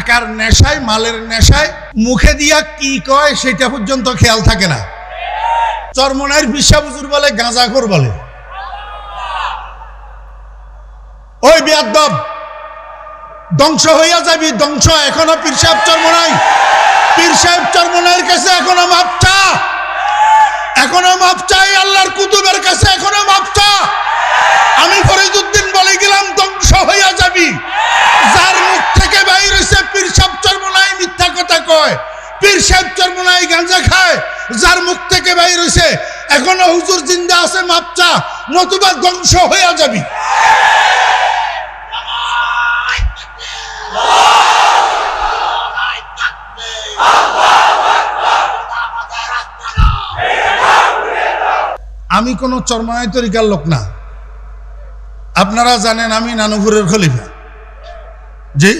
টাকার নেশায়, মালের নেশায় মুখে দিয়া কি কয় সেটা পর্যন্ত খেয়াল থাকে না। চরমনায়ের বিশ্বাস হুজুর বলে, গাঁজাখোর বলে। ওই বিয়াদ্দব, ধ্বংস হইয়া যাবি, ধ্বংস। এখনও পীর সাহেব চরমনাই। পীর সাহেব চরমনাইয়ের কাছে এখনও মাপ চা এখনও মাপ চাই আল্লাহর কুতুবের কাছে এখনও মাপ চা আমি ফরিদুদ্দিন বলে গেলাম, ধ্বংস হইয়া যাবি। যার মুখ থেকে বাইর হইছে পীর সাহেব চরমনাই মিথ্যা কথা কয়। পীর সাহেব চরমনাই গাঁজা খায়, যার মুখ থেকে বাইর হইছে এখনও হুজুর জিন্দা আছে মাপ চা নতুবা ধ্বংস হইয়া যাবি। আমি কোনো চরমায় তরিকার লোক না। আপনারা জানেন আমি নানুপুরের খলিফা। জি?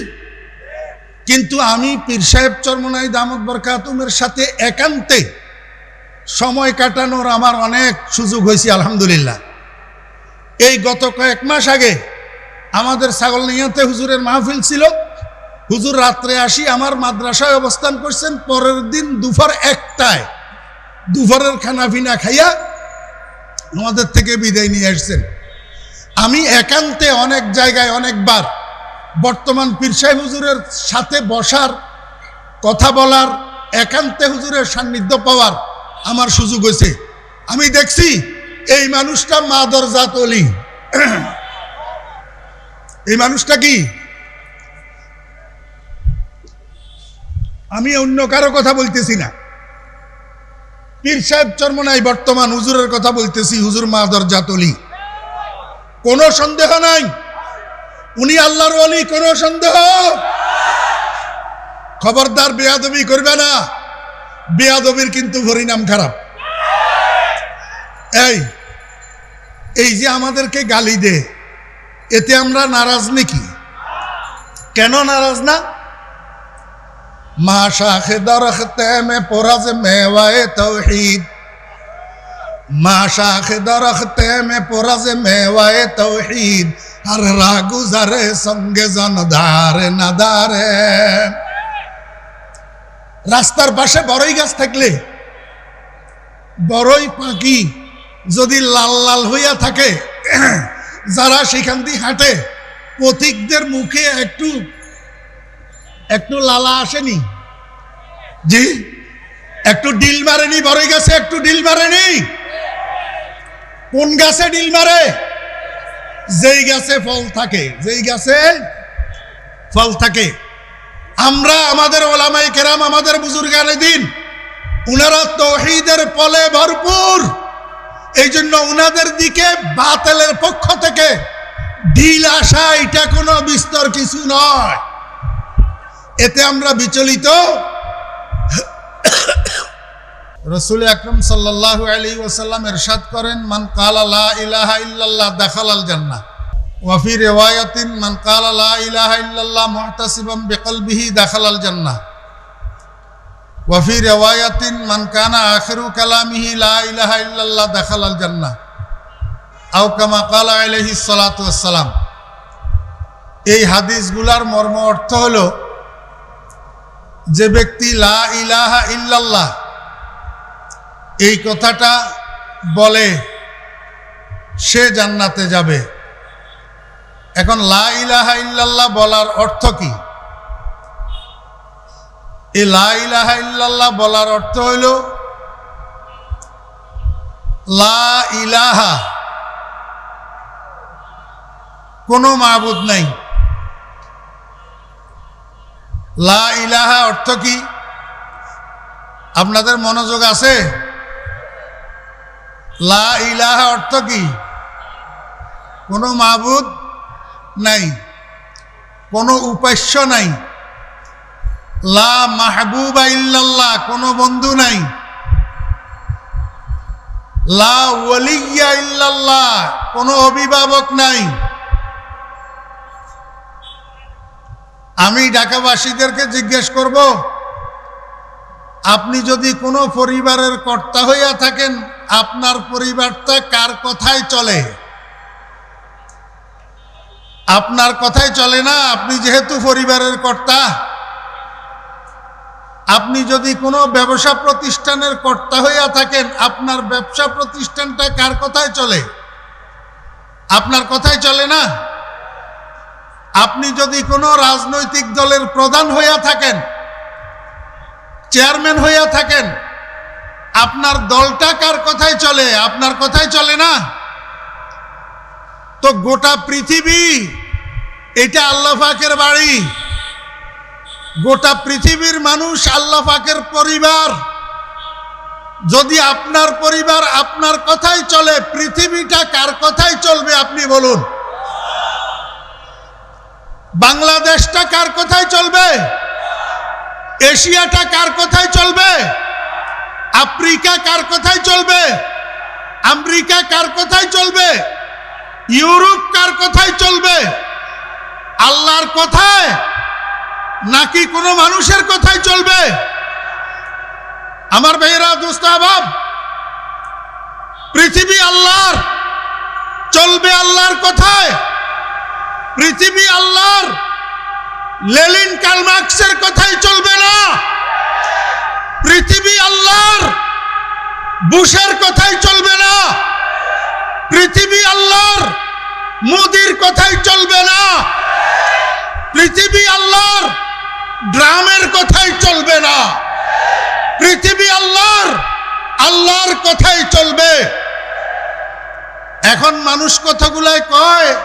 কিন্তু আমি পীর সাহেব চরমনাই দামদ বরকাতুমের সাথে একান্তে সময় কাটানোর আমার অনেক সুযোগ হয়েছে, আলহামদুলিল্লাহ। এই গত কয়েক মাস আগে আমাদের ছাগল নিয়াতে হুজুরের মাহফিল ছিল। হুজুর রাত্রে আসি আমার মাদ্রাসায় অবস্থান করছেন, পরের দিন দুপুর একটায়। দুপুরের খানা পিনা খাইয়া আমাদের থেকে বিদায় নিয়ে আসছেন। আমি একান্তে অনেক জায়গায় অনেকবার বর্তমান পীর হুজুরের সাথে বসার, কথা বলার, একান্তে হুজুরের সান্নিধ্য পাওয়ার আমার সুযোগ হয়েছে। আমি দেখছি এই মানুষটা মাদর জাত অলি। এই মানুষটা কি? আমি অন্য কারও কথা বলতেছি না। পীর সাহেব চর্মনাই বর্তমান হুজুরের কথা বলতেছি, হুজুর মাদর জাতলি কোনো সন্দেহ নাই। উনি আল্লাহর অলি কোনো সন্দেহ? খবরদার বেয়াদবি করবে না। বেয়াদবির কিন্তু পরিণাম খারাপ। এই এই যে আমাদেরকে গালি দে, এতে আমরা নারাজ নাকি? কেন নারাজ না? মা শাখে দরখতে মে পোরাজ মেওয়ায়ে তৌহিদ। মা শাখে দরখতে মে পোরাজ মেওয়ায়ে তৌহিদ। আর রাগুজারে সঙ্গে জনদারে নাদারে রাস্তার পাশে বড়ই গাছ থাকলে বড়ই পাখি যদি লাল লাল হইয়া থাকে যারা সেখান দিয়ে হাঁটে পথিকদের মুখে একটু একটু লালা আসেনি জি একটু ডিল মারেনি বড়ই গাছে একটু ডিল মারেনি কোন গাছে ডিল মারে যেই গাছে ফল থাকে, যেই গাছে ফল থাকে, আমরা আমাদের ওলামাই কেরাম, আমাদের বুজুর্গানে দিন, উনারা তহিদের ফলে ভরপুর। এই জন্য উনাদের দিকে বাতেলের পক্ষ থেকে ঢিল আসা, এটা কোনো বিস্তর কিছু নয়। এতে আমরা বিচলিত রসুল আকরম সাল্লাহ আলী ওসাল্লাম এরশাদ করেন, মান কালা ইলাহা ইল্লাল্লাহ দাখাল আল জান্নাহ ওয়াফি রেওয়ায়াতিন, মান কালা লা ইলাহা ইল্লাল্লাহ মুহতাসিবাম বিকলবিহি দাখাল আল জান্নাহ ওয়াফি রেওয়ায়াতিন, মান কানা আখিরু কালামিহি লা ইলাহা ইল্লাল্লাহ দাখাল আল জান্নাহ। আও কামা কালা আলাইহি সালাতু ওয়াসসালাম। এই হাদিসগুলার মর্ম অর্থ হলো, যে ব্যক্তি লা ইলাহা ইল্লাল্লাহ এই কথাটা বলে সে জান্নাতে যাবে। এখন লা ইলাহা ইল্লাল্লাহ বলার অর্থ কি? এই লা ইলাহা ইল্লাল্লাহ বলার অর্থ হইল, লা ইলাহা, কোনো মাবুদ নাই। লা ইলাহা অর্থ কি? আপনাদের মনোযোগ আছে? লা ইলাহা অর্থ কি? কোনো মাবুদ নাই, কোনো উপাস্য নাই, লা মাহবুবা ইল্লাল্লাহ, কোনো বন্ধু নাই, লা ওয়ালিয়া ইল্লাল্লাহ, কোনো অভিভাবক নাই। আমি ঢাকাবাসীদেরকে জিজ্ঞেস করব, আপনি যদি কোনো পরিবারের কর্তা হইয়া থাকেন আপনার পরিবারটা কার কথায় চলে? আপনার কথাই চলে না? আপনি যেহেতু পরিবারের কর্তা, আপনি যদি কোনো ব্যবসা প্রতিষ্ঠানের কর্তা হইয়া থাকেন, আপনার ব্যবসা প্রতিষ্ঠানটা কার কথায় চলে? আপনার কথায় চলে না? আপনি যদি কোনো রাজনৈতিক দলের প্রধান হইয়া থাকেন, চেয়ারম্যান হইয়া থাকেন আপনার দলটা কার কথায় চলে? আপনার কথায় চলে না? তো গোটা পৃথিবী, এটা আল্লাহ পাকের বাড়ি। গোটা পৃথিবীর মানুষ আল্লাহ পাকের পরিবার। যদি আপনার পরিবার আপনার কথাই চলে, পৃথিবীটা কার কথাই চলবে আপনি বলুন? বাংলাদেশটা কার কথাই চলবে? এশিয়াটা কার কথাই চলবে? আফ্রিকা কার কথাই চলবে? আমেরিকা কার কথাই চলবে? ইউরোপ কার কথাই চলবে? আল্লাহর কথায়? নাকি কোনো মানুষের কথাই চলবে? আমার ভাইয়েরা, দোস্ত, আবাব, পৃথিবী আল্লাহর, চলবে আল্লাহর কথায়। পৃথিবী আল্লাহর, লেলিন কালমার্কসের কথাই চলবে না পৃথিবী আল্লাহর বুশের কথাই চলবে না। পৃথিবী আল্লাহর, মোদির কথাই চলবে না। পৃথিবী আল্লাহর, ড্রামের কথাই চলবে না। পৃথিবী আল্লাহর আল্লাহর কথাই চলবে। এখন মানুষ কথাগুলাই কয়,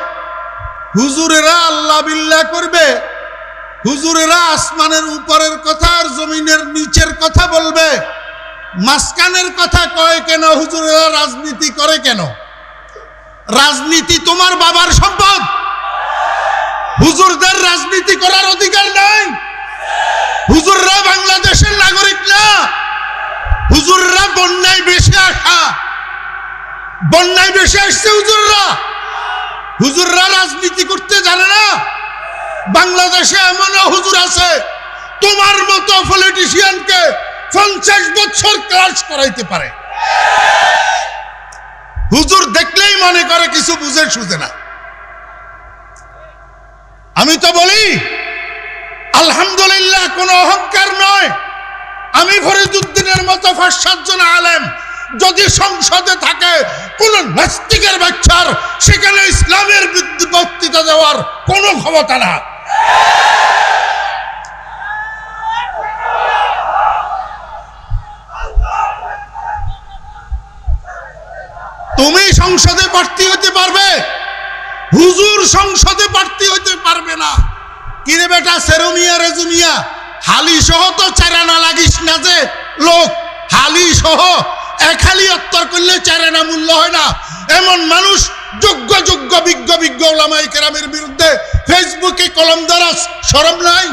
হুজুরেরা আল্লাহ বিল্লাহ করবে। হুজুরেরা আসমানের উপরের কথা আর জমিনের নিচের কথা বলবে। মাঝখানের কথা কয় কেন? হুজুরেরা রাজনীতি করে কেন? রাজনীতি তোমার বাবার সম্পদ। হুজুরদের রাজনীতি করার অধিকার নাই। হুজুররা বাংলাদেশের নাগরিক না। হুজুররা বন্যায় বেশি আসা। বন্যায় বেশি আসছে হুজুররা। হুজুররা রাজনীতি করতে জানে না। বাংলাদেশে এমনও হুজুর আছে। তোমার মতো পলিটিশিয়ানকে পঞ্চাশ বছর ক্লাস করাইতে পারে। হুজুর দেখলেই মনে করে, কিছু বুঝে সুঝে না। আমি তো বলি, আলহামদুলিল্লাহ কোনো অহংকার নয়। আমি ফরিদুদ্দিনের মতো পাঁচ সাতজন আলেম, যদি সংসদে থাকে, কোন নাস্তিকের বাচ্চার, সেখানে ইসলামের বক্তৃতা দেওয়ার কোনো ক্ষমতা না। তুমি সংসদে প্রার্থী হতে পারবে? হুজুর সংসদে প্রার্থী হতে পারবে না। কিরে বেটা, সেরুমিয়া রেজুমিয়া হালি সহ তো চারানা লাগিস না যে, লোক। হালি সহ এক হালি অত্তর করলে চারানা মূল্য হয় না। এমন মানুষ, যোগ্য যোগ্য, বিজ্ঞ বিজ্ঞ ওলামাই কেরামের বিরুদ্ধে ফেসবুকে কলম দ্বারা সরম নাই?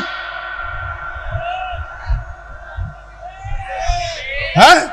হ্যাঁ?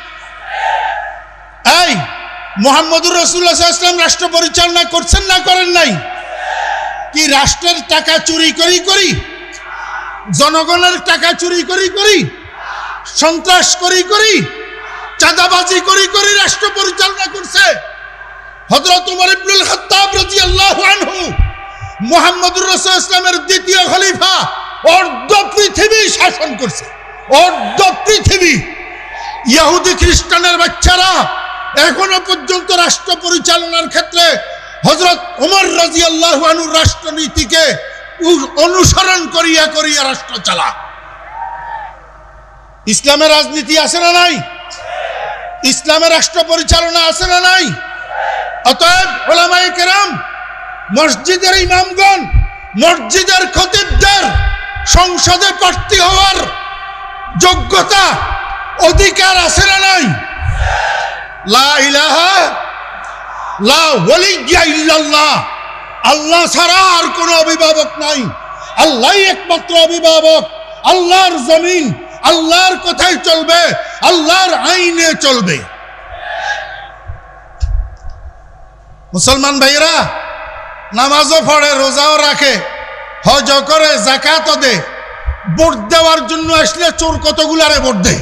এই, মোহাম্মদুর রসুল্লাহ ইসলাম রাষ্ট্র পরিচালনা করছেন না করেন নাই? কি রাষ্ট্রের টাকা চুরি করি করি? জনগণের টাকা চুরি করি করি? সন্ত্রাস করি করি? চাঁদাবাজি করি করি রাষ্ট্র পরিচালনা করছে? হযরত উমর ইবনুল খাত্তাব রাদিয়াল্লাহু আনহু মুহাম্মদুর রাসূল ইসলামের দ্বিতীয় খলিফা অর্ধ পৃথিবী শাসন করছে। অর্ধ পৃথিবী। ইহুদি খ্রিস্টানের বাচ্চারা এখনও পর্যন্ত রাষ্ট্র পরিচালনার ক্ষেত্রে হজরত উমর রাজিয়াল্লাহু আনুর রাষ্ট্রনীতিকে অনুসরণ করিয়া করিয়া রাষ্ট্র চালা ইসলামের রাজনীতি আছে না নাই? ইসলামের রাষ্ট্র পরিচালনা আছে না নাই? অতএব ওলামাই কেরাম, মসজিদের ইমামগণ, মসজিদের খতিবদের, সংসদে প্রার্থী হওয়ার যোগ্যতা, অধিকার আছে না নাই? আল্লাহ ছাড়া আর কোনো অভিভাবক নাই। আল্লাহই একমাত্র অভিভাবক। আল্লাহর জমিন, আল্লাহর কথাই চলবে, আল্লাহর আইনে চলবে। মুসলমান ভাইরা নামাজও পড়ে, রোজাও রাখে হজ করে, জাকাতও দে ভোট দেওয়ার জন্য আসলে চোর কতগুলারে ভোট দেয়?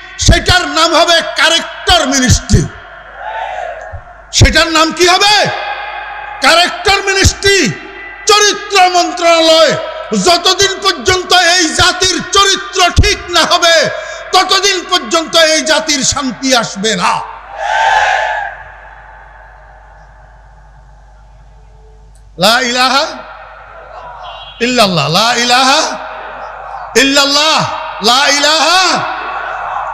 সেটার নাম হবে কারেক্টর মিনিস্ট্রি সেটার নাম কি হবে? ক্যারেক্টার মিনিস্ট্রি চরিত্র মন্ত্রণালয়। যতদিন পর্যন্ত এই জাতির চরিত্র ঠিক না হবে, ততদিন পর্যন্ত এই জাতির শান্তি আসবে না। লা ইলাহা ইল্লাল্লাহ, লা ইল্লাল্লাহ, লা ইলাহা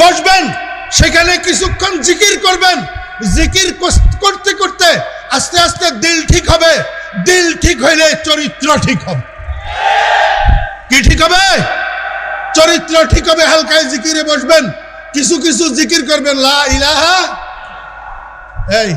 বসবেন, সেখানে কিছুক্ষণ জিকির করবেন। জিকির করতে করতে আস্তে আস্তে দিল ঠিক হবে। দিল ঠিক হইলে চরিত্র ঠিক হবে। কি ঠিক হবে? চরিত্র ঠিক হবে, হালকায় জিকিরে বসবেন। কিছু কিছু জিকির করবেন, লা ইলাহা, এই